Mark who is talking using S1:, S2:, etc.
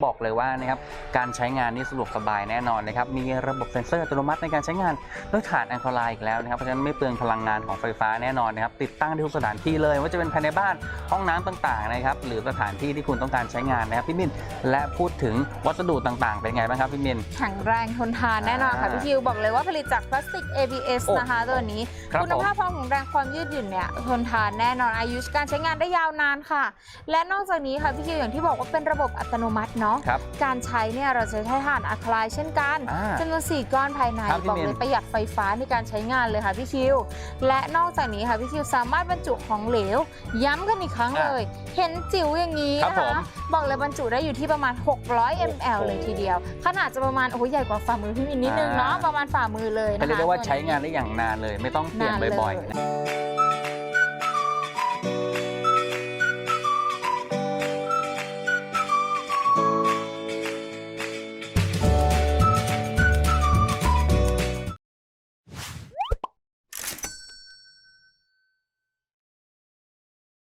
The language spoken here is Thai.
S1: บอกเลยว่านะครับการใช้งานนี่สะดวกสบายแน่นอนนะครับมีระบบเซ็นเซอร์อัตโนมัติในการใช้งานด้วยถ่านแอลคาไลน์อีกแล้วนะครับเพราะฉะนั้นไม่เปลืองพลังงานของไฟฟ้าแน่นอนนะครับติดตั้งที่ทุกสถานที่เลย ว่าจะเป็นภายในบ้านห้องน้ำต่างๆนะครับหรือสถานที่ที่คุณต้องการใช้งานนะครับพี่มินและพูดถึงวัสดุต่างๆ เป็นไงบ้างครับพี่มิน
S2: แข็งแรงทนทานแน่นอนค่ะ
S1: อ่า
S2: พี่คิวบอกเลยว่าผลิตจากพลาสติก ABS
S1: โอ้
S2: นะคะตัวนี้
S1: ครับ
S2: คุณภาพความแข็งแรงความยืดหยุ่นเนี่ยทนทานแน่นอนอายุการใช้งานได้ยาวนานค่ะ และนอกจากนี้ค่ะพี่คิวอย่างที่บอกว่าเป็นระบบอัตโนมัติเนาะ
S1: ครับ
S2: การใช้เนี่ยเราจะใช้ถ่านอะคลายเช่นกัน
S1: อ่า
S2: จำนวน4ก้อนภายใน
S1: ครับพี่
S2: บอก
S1: มิน
S2: เลยประหยัดไฟฟ้าในการใช้งานเลยค่ะพี่คิว และนอกจากนี้ค่ะพี่คิวสามารถบรรจุของเหลว ย้ำกันอีกครั้ง
S1: อะ
S2: เลย เห็นจิ๋วอย่างนี้
S1: ครับ
S2: นะ
S1: ผม
S2: คะบอกเลยบรรจุได้อยู่ที่ประมาณ 600 ml
S1: โอ้โห
S2: เลยทีเดียว ขนาดจะประมาณโอ้โหใหญ่กว่าฝ่ามือพี่มินนิดนึงเนาะ
S1: อ่า
S2: ประมาณฝ่ามือเลยนะคะ
S1: เรียกได้ว่า
S2: ตัวนี้
S1: ใช้งานได้อย่างนานเลย ไม่ต้องเปลี่ยน
S2: นานเลย
S1: บ่อยๆ